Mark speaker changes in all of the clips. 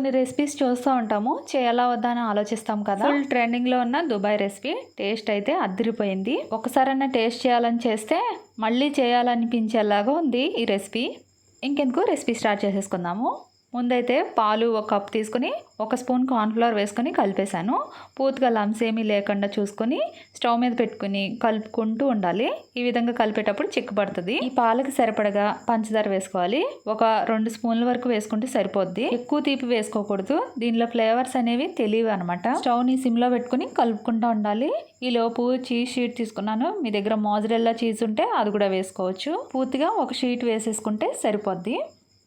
Speaker 1: కొన్ని రెసిపీస్ చూస్తూ ఉంటాము. చేయాలా వద్దా అని ఆలోచిస్తాం కదా. ఫుల్ ట్రెండింగ్లో ఉన్న దుబాయ్ రెసిపీ టేస్ట్ అయితే అద్దరిపోయింది. ఒకసారైనా టేస్ట్ చేయాలని చేస్తే మళ్ళీ చేయాలనిపించేలాగా ఉంది ఈ రెసిపీ ఇంకెందుకు రెసిపీ స్టార్ట్ చేసేసుకుందాము. ముందైతే పాలు ఒక కప్ తీసుకొని ఒక స్పూన్ కార్న్ఫ్లవర్ వేసుకొని కలిపేశాను. పూర్తిగా లంప్స్ ఏమీ లేకుండా చూసుకొని స్టవ్ మీద పెట్టుకుని కలుపుకుంటూ ఉండాలి. ఈ విధంగా కలిపేటప్పుడు చిక్కుపడుతుంది ఈ పాలకి సరిపడగా పంచదార వేసుకోవాలి. ఒక రెండు స్పూన్ల వరకు వేసుకుంటే సరిపోద్ది. ఎక్కువ తీపి వేసుకోకూడదు. దీనిలో ఫ్లేవర్స్ అనేవి తెలియవు అనమాట స్టవ్ని సిమ్లో పెట్టుకుని కలుపుకుంటూ ఉండాలి. ఈ లోపు చీజ్ షీట్ తీసుకున్నాను. మీ దగ్గర మోజరెల్లా చీజ్ ఉంటే అది కూడా వేసుకోవచ్చు. పూర్తిగా ఒక షీట్ వేసేసుకుంటే సరిపోద్ది.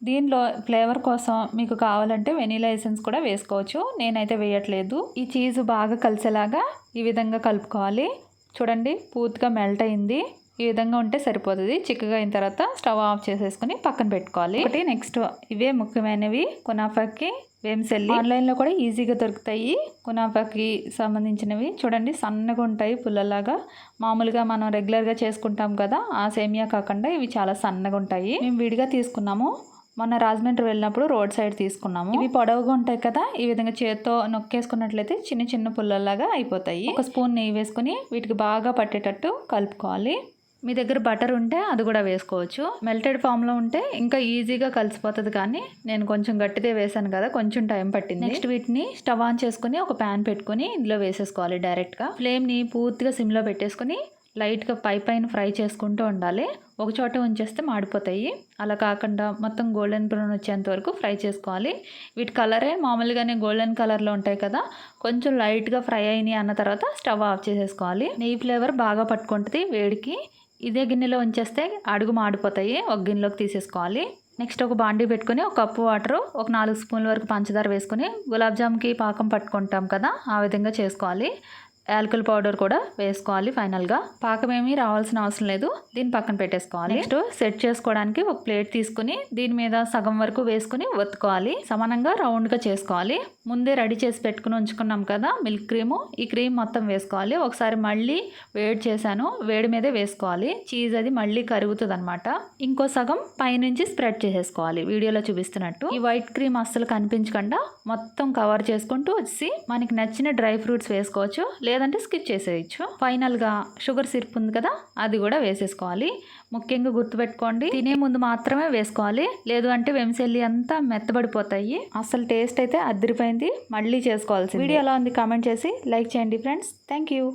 Speaker 1: దీనిలో ఫ్లేవర్ కోసం మీకు కావాలంటే వెనీలా ఎసెన్స్ కూడా వేసుకోవచ్చు. నేనైతే వేయట్లేదు. ఈ చీజ్ బాగా కలిసేలాగా ఈ విధంగా కలుపుకోవాలి. చూడండి పూర్తిగా మెల్ట్ అయింది. ఈ విధంగా ఉంటే సరిపోతుంది. చిక్కగా అయిన తర్వాత స్టవ్ ఆఫ్ చేసేసుకుని పక్కన పెట్టుకోవాలి. ఒకటి నెక్స్ట్ ఇవే ముఖ్యమైనవి. కునాఫాకి వేమ్సెల్లి ఆన్లైన్లో కూడా ఈజీగా దొరుకుతాయి. కునాఫాకి సంబంధించినవి. చూడండి సన్నగా ఉంటాయి పుల్లలాగా మామూలుగా మనం రెగ్యులర్గా చేసుకుంటాం కదా ఆ సేమియా కాకుండా ఇవి చాలా సన్నగా ఉంటాయి. మేము విడిగా తీసుకున్నాము. మొన్న రాజమండ్రి వెళ్ళినప్పుడు రోడ్ సైడ్ తీసుకున్నాము. ఇవి పొడవుగా ఉంటాయి కదా ఈ విధంగా చేత్తో నొక్కేసుకున్నట్లయితే చిన్న చిన్న పుల్లల్లాగా అయిపోతాయి. ఒక స్పూన్ నెయ్యి వేసుకుని వీటికి బాగా పట్టేటట్టు కలుపుకోవాలి. మీ దగ్గర బటర్ ఉంటే అది కూడా వేసుకోవచ్చు. మెల్టెడ్ ఫామ్లో ఉంటే ఇంకా ఈజీగా కలిసిపోతుంది కానీ నేను కొంచెం గట్టిదే వేసాను కదా కొంచెం టైం పట్టింది. నెక్స్ట్ వీటిని స్టవ్ ఆన్ చేసుకుని ఒక ప్యాన్ పెట్టుకుని ఇందులో వేసేసుకోవాలి డైరెక్ట్గా. ఫ్లేమ్ని పూర్తిగా సిమ్లో పెట్టేసుకుని లైట్గా పై పైన ఫ్రై చేసుకుంటూ ఉండాలి. ఒక చోట ఉంచేస్తే మాడిపోతాయి. అలా కాకుండా మొత్తం గోల్డెన్ బ్రౌన్ వచ్చేంత వరకు ఫ్రై చేసుకోవాలి. వీటి కలరే మామూలుగానే గోల్డెన్ కలర్లో ఉంటాయి కదా కొంచెం లైట్గా ఫ్రై అయినాయి అన్న తర్వాత స్టవ్ ఆఫ్ చేసేసుకోవాలి. నెయ్యి ఫ్లేవర్ బాగా పట్టుకుంటుంది వేడికి. ఇదే గిన్నెలో ఉంచేస్తే అడుగు మాడిపోతాయి. ఒక గిన్నెలోకి తీసేసుకోవాలి. నెక్స్ట్ ఒక బాండీ పెట్టుకొని ఒక కప్పు వాటర్ ఒక నాలుగు స్పూన్ల వరకు పంచదార వేసుకుని గులాబ్ జామ్కి పాకం పట్టుకుంటాం కదా ఆ విధంగా చేసుకోవాలి. యాలకుల పౌడర్ కూడా వేసుకోవాలి ఫైనల్గా. పాకం ఏమీ రావాల్సిన అవసరం లేదు. దీన్ని పక్కన పెట్టేసుకోవాలి. నెక్స్ట్ సెట్ చేసుకోవడానికి ఒక ప్లేట్ తీసుకుని దీని మీద సగం వరకు వేసుకుని ఒత్తుకోవాలి. సమానంగా రౌండ్గా చేసుకోవాలి. ముందే రెడీ చేసి పెట్టుకుని ఉంచుకున్నాం కదా మిల్క్ క్రీము. ఈ క్రీమ్ మొత్తం వేసుకోవాలి. ఒకసారి మళ్ళీ వేడి చేశాను. వేడి మీదే వేసుకోవాలి. చీజ్ అది మళ్ళీ కరుగుతుంది అనమాట ఇంకో సగం పైనుంచి స్ప్రెడ్ చేసేసుకోవాలి. వీడియోలో చూపిస్తున్నట్టు. ఈ వైట్ క్రీమ్ అస్సలు కనిపించకుండా మొత్తం కవర్ చేసుకుంటూ వచ్చి మనకి నచ్చిన డ్రై ఫ్రూట్స్ వేసుకోవచ్చు. లేదంటే స్కిప్ చేసేయచ్చు. ఫైనల్గా షుగర్ సిరప్ ఉంది కదా అది కూడా వేసేసుకోవాలి. ముఖ్యంగా గుర్తుపెట్టుకోండి తినే ముందు మాత్రమే వేసుకోవాలి. లేదు అంటే వెంసెల్లి అంతా మెత్తబడిపోతాయి. అసలు టేస్ట్ అయితే అదిరిపోయింది మళ్ళీ చేసుకోవాల్సి వీడియో ఎలా ఉంది కామెంట్ చేసి లైక్ చేయండి ఫ్రెండ్స్. Thank you.